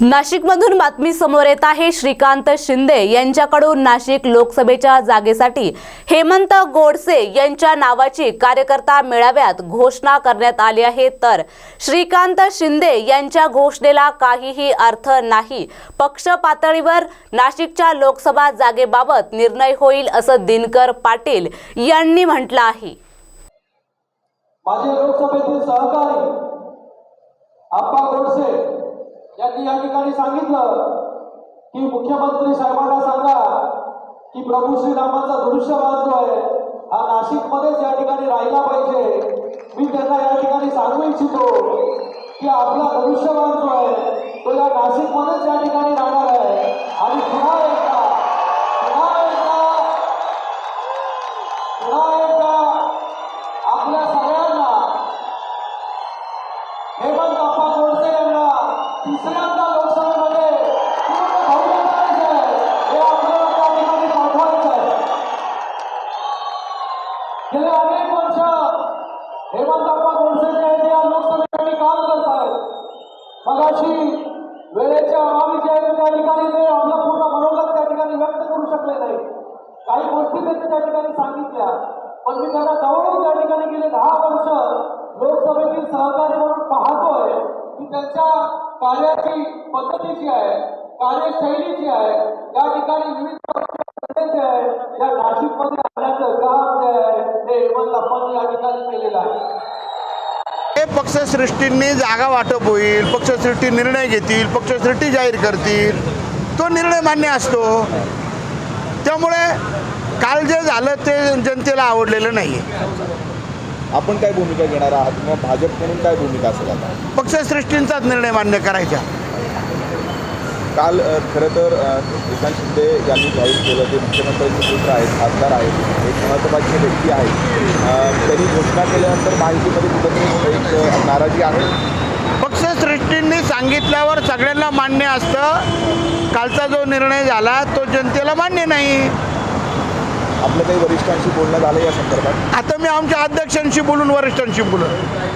नाशिकमधून बातमी समोर येत आहे. श्रीकांत शिंदे यांच्याकडून नाशिक लोकसभेच्या जागेसाठी हेमंत गोडसे यांच्या नावाची कार्यकर्ता मेळाव्यात घोषणा करण्यात आली आहे. तर श्रीकांत शिंदे यांच्या घोषणेला काहीही अर्थ नाही. पक्ष पातळीवर नाशिकच्या लोकसभा जागेबाबत निर्णय होईल असं दिनकर पाटील यांनी म्हटलं आहे माझे लोकसभेतील सहकारी आप्पा गोडसे यांनी या ठिकाणी सांगितलं की मुख्यमंत्री साहेबांना सांगा की प्रभू श्रीरामांचा धनुष्यबाण जो आहे हा नाशिकमध्येच या ठिकाणी राहिला पाहिजे. मी त्यांना या ठिकाणी सांगू इच्छितो की आपला धनुष्यबाण जो आहे तो या नाशिकमध्येच या ठिकाणी राहणार आहे. आणि पुन्हा एकदा पुन्हा एकदा पुन्हा एकदा आपल्या सगळ्यांना हेमंत अप्पा गोडसे यांना तिसऱ्यांदा लोकसभेमध्ये पूर्ण बहुमत करायचं आहे हे आपल्याला त्या ठिकाणी पाठवायचं आहे गेले अनेक वर्ष. हेमंतप्पा गोडसे जे आहेत या लोकसभेसाठी काम करत आहेत मगाशी वेळेच्या अभावी जे आहेत त्या ठिकाणी ते आपलं पूर्ण मनोगत त्या ठिकाणी व्यक्त करू शकले नाही काही गोष्टी त्यांनी त्या ठिकाणी सांगितल्या. पण मी त्यांना जवळून त्या ठिकाणी गेले दहा वर्ष लोकसभेतील सहकारी म्हणून पाहतोय की त्यांच्या कार्याची पद्धती जी आहे कार्यशैली जी आहे या ठिकाणी विविध आहे या नाशिकमध्ये या ठिकाणी केलेलं आहे. हे पक्षश्रेष्ठींनी जागा वाटप होईल पक्षश्रेष्ठी निर्णय घेतील पक्षश्रेष्ठी जाहीर करतील. तो निर्णय मान्य असतो. त्यामुळे काल जे झालं ते जनतेला आवडलेलं नाही आहे आपण काय भूमिका घेणार आहात? किंवा भाजप म्हणून काय भूमिका असेल आता? पक्षश्रेष्ठींचाच निर्णय मान्य करायचा. काल खरं तर श्रीकांत शिंदे यांनी जाहीर केलं ते मुख्यमंत्र्यांचे पुत्र आहेत खासदार आहेत एक महत्त्वाची व्यक्ती आहेत त्यांनी घोषणा केल्यानंतर माहितीमध्ये कुठंतरी एक नाराजी आहे. पक्षश्रेष्ठींनी सांगितल्यावर सगळ्यांना मान्य असतं. कालचा जो निर्णय झाला तो जनतेला मान्य नाही. आपलं काही वरिष्ठांशी बोलणं झालं या संदर्भात? आता मी आमच्या अध्यक्षांशी बोलून वरिष्ठांशी बोलून